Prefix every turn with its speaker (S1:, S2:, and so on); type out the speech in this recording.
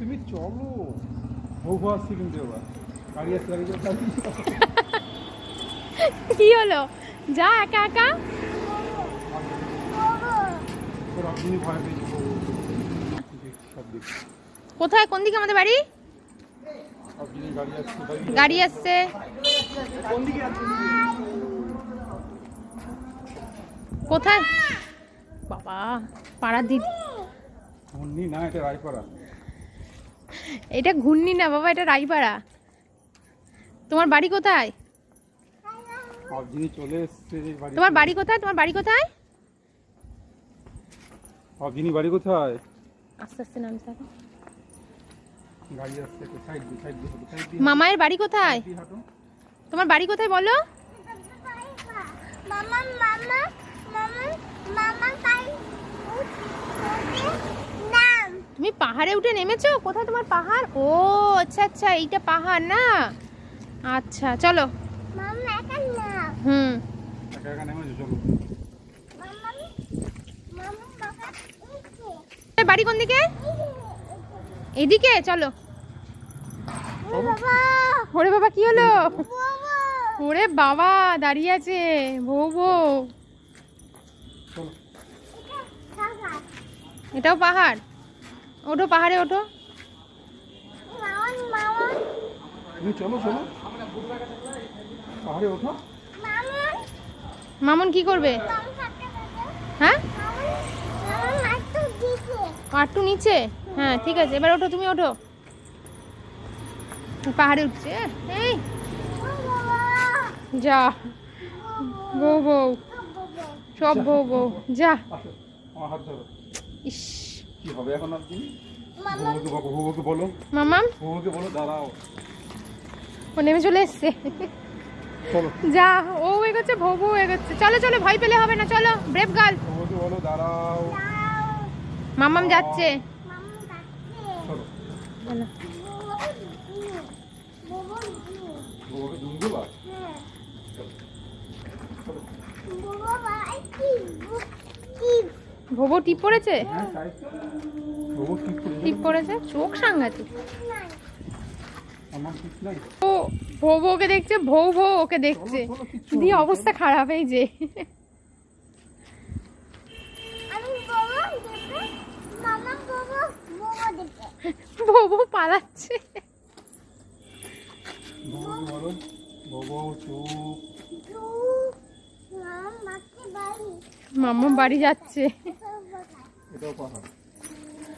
S1: তুমি চলো আসছে কিন্তু এবার গাড়ি আসছে গাড়ি।
S2: কি হলো? যা একা একা? কোথায়? কোন দিকে আমাদের বাড়ি?
S1: গাড়ি আসছে
S2: কোথায়? বাবা পাড়ার দিদি।
S1: না এটা রায়পাড়া।
S2: এটা ঘূর্ণি না বাবা এটা রাইপাড়া তোমার বাড়ি কোথায়? তোমার বাড়ি কোথায়? তোমার বাড়ি কোথায়?
S1: অবজিনি বাড়ি কোথায়?
S2: আস্তে আস্তে নাম স্যার মামায়ের বাড়ি কোথায়? তোমার বাড়ি কোথায় বলো?
S3: মামা মামা মামা মামা তাই নাম
S2: তুমি পাহাড়ে উঠে নেমেছো? কোথায় তোমার পাহাড়? ও আচ্ছা আচ্ছা এইটা পাহাড় না? আচ্ছা চলো।
S3: মামা একা নাম
S2: হুম। বাড়ি কোন দিকে? এদিকে চলো। ওরে বাবা। কি হলো? ওরে বাবা দাঁড়িয়ে আছে বউ বউ। এটাও পাহাড়? ওঠো পাহাড়ে ওঠো।
S1: চলো চলো। পাহাড়ে ওঠো।
S3: মামা
S2: মামুন কি করবে? হ্যাঁ? আটটু নিচে? হ্যাঁ ঠিক আছে। এবার ওঠো তুমি ওঠো। পাহাড়ে উঠছে। এই। যা। বউ বউ। সব বউ বউ। যা। ইস।
S1: কি হবে এখন আপনি
S3: মামা।
S1: বউকে বলো
S2: মামাম
S1: বউকে বলো দাঁড়াও।
S2: ও নেমে চলে এসছে। যা ও এগোচ্ছে বউ বউ এগোচ্ছে। চলো চলো ভয় পেলে হবে না চলো ব্রেভ গার্ল
S1: বলো দাঁড়াও।
S2: মামাম যাচ্ছে।
S3: মামা
S1: চলো।
S3: হ্যাঁ
S2: বউ টিপ পড়েছে
S1: হ্যাঁ
S2: টিপ পড়েছে চোখ সাংঘাতিক। ও বউ বউকে দেখছে বউ বউ ওকে দেখছে। দিয়ে অবস্থা খারাপ এই যে। বউ পালাচ্ছে।
S3: মাম বাড়ি
S2: মাম্মা বাড়ি যাচ্ছে
S3: বাবা
S1: এটাও পাহাড়